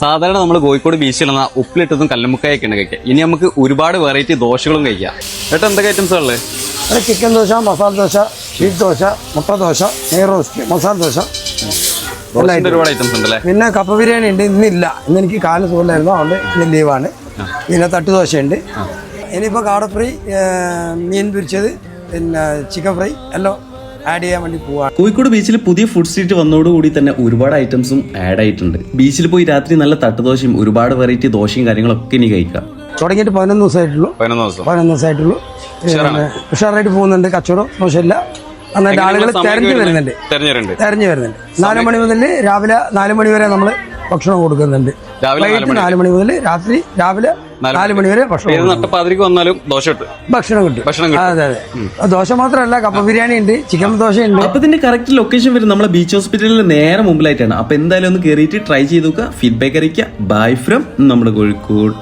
സാധാരണ നമ്മൾ കോഴിക്കോട് ബീച്ചിൽ ഉപ്പിലിട്ടതും ഉപ്പിലിട്ടതും ഉണ്ട് കഴിക്കുക ഇനി നമുക്ക് ഒരുപാട് വെറൈറ്റി ദോശകളും കഴിക്കാം. ഏട്ടാ എന്തൊക്കെ ഐറ്റംസ് ഉള്ളത് അത് ചിക്കൻ ദോശ മസാല ദോശ ഷീറ്റ് ദോശ മുട്ട ദോശ നെയ് റോസ്റ്റ് മസാല ദോശ. ഒരുപാട് ഐറ്റംസ് ഉണ്ടല്ലേ? പിന്നെ കപ്പ ബിരിയാണി ഉണ്ട്. ഇന്നില്ല. ഇന്ന് എനിക്ക് കാൽ സുഖമില്ലായിരുന്നു. അതുകൊണ്ട് ഇന്ന് ലീവാണ്. പിന്നെ തട്ട് ഉണ്ട് ഇനിയിപ്പോൾ കാടഫ്രൈ മീൻ പൊരിച്ചത് പിന്നെ ചിക്കൻ ഫ്രൈ എല്ലാം. ആഡ് ചെയ്യാൻ വേണ്ടി പോവാണ് കോഴിക്കോട് ബീച്ചിൽ പുതിയ ഫുഡ് സ്ട്രീറ്റ് വന്നതോടുകൂടി തന്നെ ഒരുപാട് ഐറ്റംസും ആഡ് ആയിട്ടുണ്ട്. ബീച്ചിൽ പോയി രാത്രി നല്ല തട്ടുദോശയും ഒരുപാട് വെറൈറ്റി ദോശയും കാര്യങ്ങളൊക്കെ ഇനി കഴിക്കാം. തുടങ്ങിയിട്ട് പതിനൊന്ന് ദിവസമായിട്ടുള്ളൂ. പതിനൊന്ന് ദിവസം. പതിനൊന്ന് ദിവസമായിട്ടുള്ളൂ. ഉഷാറായിട്ട് പോകുന്നുണ്ട്. കച്ചവടം ദോശയില്ല. നന്നായിട്ട് ആളുകൾ തെരഞ്ഞു വരുന്നുണ്ട്. തെരഞ്ഞുണ്ട് തെരഞ്ഞു വരുന്നുണ്ട്. നാല് മണി മുതൽ രാവിലെ നാല് മണി വരെ നമ്മൾ ഭക്ഷണം കൊടുക്കുന്നുണ്ട്. രാവിലെ നാല് മണി. മുതൽ രാത്രി രാവിലെ നാല് മണി. വരെ ഭക്ഷണം. നട്ടപ്പാതിരിക്ക് വന്നാലും ദോശ കിട്ടും. ഭക്ഷണം കിട്ടും. ഭക്ഷണം കിട്ടും. അതെ അതെ. ദോശ മാത്രമല്ല കപ്പ ബിരിയാണി ഉണ്ട് ചിക്കൻ ദോശ ഉണ്ട്. അപ്പൊ ഇതിന്റെ കറക്റ്റ് ലൊക്കേഷൻ വരും നമ്മളെ ബീച്ച് ഹോസ്പിറ്റലിൽ നേരെ മുമ്പിലായിട്ടാണ്. അപ്പൊ എന്തായാലും ഒന്ന് കയറിയിട്ട് ട്രൈ ചെയ്ത് നോക്കുക. ഫീഡ്ബാക്ക് അറിയിക്കുക. ബൈ ഫ്രം നമ്മുടെ കോഴിക്കോട്.